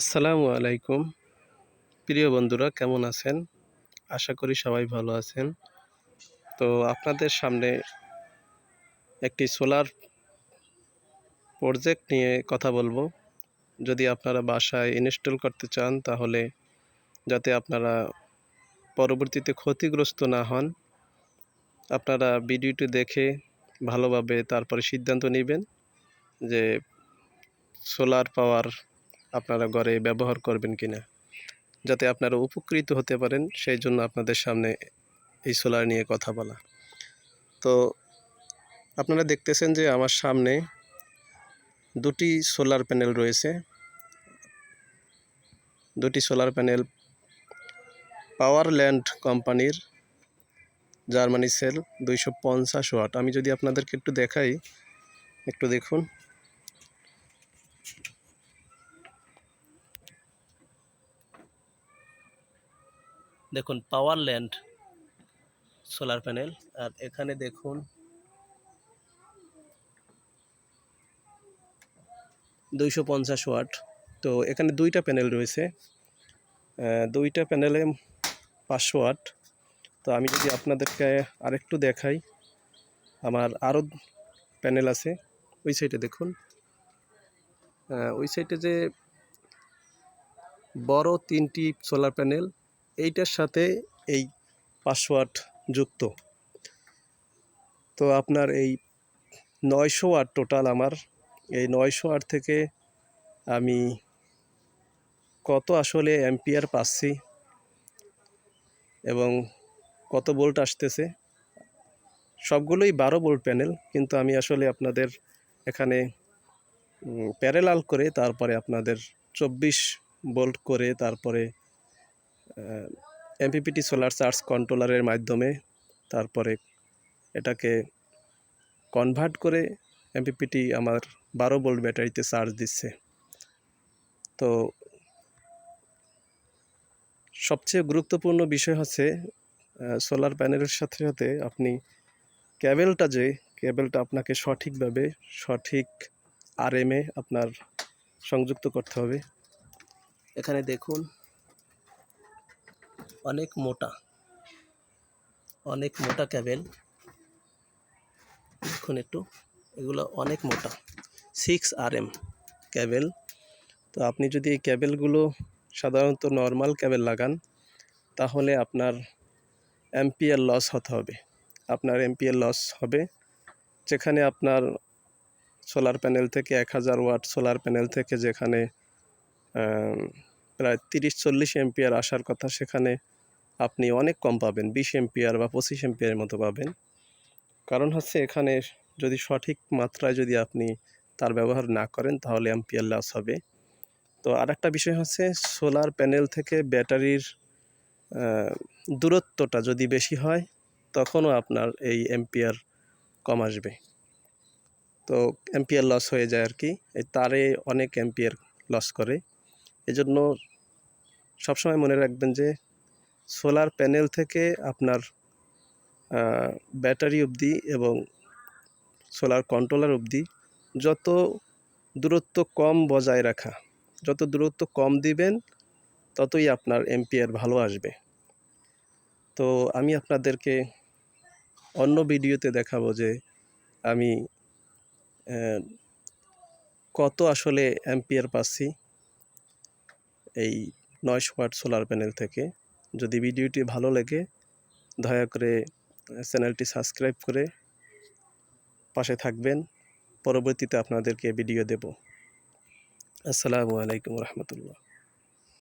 আসসালামু আলাইকুম। প্রিয় বন্ধুরা, কেমন আছেন? আশা করি সবাই ভালো আছেন। তো আপনাদের সামনে একটি সোলার প্রজেক্ট নিয়ে কথা বলব। যদি আপনারা বাসায় ইনস্টল করতে চান, তাহলে যাতে আপনারা পরবর্তীতে ক্ষতিগ্রস্ত না হন, আপনারা ভিডিওটি দেখে ভালোভাবে তারপরে সিদ্ধান্ত নেবেন যে সোলার পাওয়ার আপনারা ঘরে ব্যবহার করবেন কিনা, যাতে আপনারা উপকৃত হতে পারেন, সেই জন্য আপনাদের সামনে এই সোলার নিয়ে কথা বলা। তো আপনারা দেখতেছেন যে আমার সামনে দুটি সোলার প্যানেল রয়েছে। দুটি সোলার প্যানেল পাওয়ার ল্যান্ড কোম্পানির জার্মানি সেল দুইশো পঞ্চাশ ওয়াট। আমি যদি আপনাদেরকে একটু দেখাই, একটু দেখুন। দেখুন পাওয়ার ল্যান্ড সোলার প্যানেল আর এখানে দেখুন, দুইশো পঞ্চাশ ওয়াট। তো এখানে দুইটা প্যানেল রয়েছে। দুইটা প্যানেলে পাঁচশো ওয়াট। তো আমি যদি আপনাদেরকে আরেকটু দেখাই, আমার আরও প্যানেল আছে। ওই সাইডে দেখুন। ওই সাইডে যে বড় তিনটি সোলার প্যানেল এইটার সাথে এই পাসওয়ার্ড যুক্ত। তো আপনার এই নয়শো ওয়াট টোটাল আমার। এই নয়শো ওয়াট থেকে আমি কত আসলে অ্যাম্পিয়ার পাচ্ছি এবং কত বোল্ট আসতেছে, সবগুলোই বারো বোল্ট প্যানেল, কিন্তু আমি আসলে আপনাদের এখানে প্যারেলাল করে তারপরে আপনাদের চব্বিশ বোল্ট করে তারপরে এমপিপিটি সোলার চার্জ কন্ট্রোলারের মাধ্যমে তারপরে এটাকে কনভার্ট করে এমপিপিটি আমার বারো ভোল্ট ব্যাটারিতে চার্জ দিচ্ছে। তো সবচেয়ে গুরুত্বপূর্ণ বিষয় হচ্ছে সোলার প্যানেলের সাথে সাথে আপনি ক্যাবেলটা যে কেবেলটা আপনাকে সঠিকভাবে সঠিক আরএমে আপনার সংযুক্ত করতে হবে। এখানে দেখুন অনেক মোটা অনেক মোটা ক্যাবেল। দেখুন একটু, এগুলো অনেক মোটা সিক্স আর এম ক্যাবেল। তো আপনি যদি এই ক্যাবেলগুলো সাধারণত নর্মাল ক্যাবেল লাগান, তাহলে আপনার এমপিএর লস হতে হবে। আপনার এমপিএর লস হবে, যেখানে আপনার সোলার প্যানেল থেকে এক হাজার ওয়াট সোলার প্যানেল থেকে যেখানে প্রায় তিরিশ চল্লিশ এমপিয়ার আসার কথা, সেখানে আপনি অনেক কম পাবেন, বিশ এমপিয়ার বা পঁচিশ এমপিয়ার মতো পাবেন। কারণ হচ্ছে এখানে যদি সঠিক মাত্রায় যদি আপনি তার ব্যবহার না করেন, তাহলে এমপিয়ার লস হবে। তো আরেকটা বিষয় হচ্ছে সোলার প্যানেল থেকে ব্যাটারির দূরত্বটা যদি বেশি হয়, তখনও আপনার এই এমপিয়ার কম আসবে। তো এমপিয়ার লস হয়ে যায় আর কি এই তারে অনেক এমপিয়ার লস করে। এজন্য সবসময় মনে রাখবেন যে সোলার প্যানেল থেকে আপনার ব্যাটারি অবধি এবং সোলার কন্ট্রোলার অবধি যত দূরত্ব কম বজায় রাখা, যত দূরত্ব কম দিবেন, ততই আপনার এমপিআর ভালো আসবে। তো আমি আপনাদেরকে অন্য ভিডিওতে দেখাবো যে আমি কত আসলে অ্যাম্পিয়ার পাচ্ছি এই নয়শো ওয়াট সোলার প্যানেল থেকে। যদি ভিডিওটি ভালো লাগে, দয়া করে চ্যানেলটি সাবস্ক্রাইব করে পাশে থাকবেন। পরবর্তীতে আপনাদেরকে ভিডিও দেব। আসসালামু আলাইকুম রহমতুল্লাহ।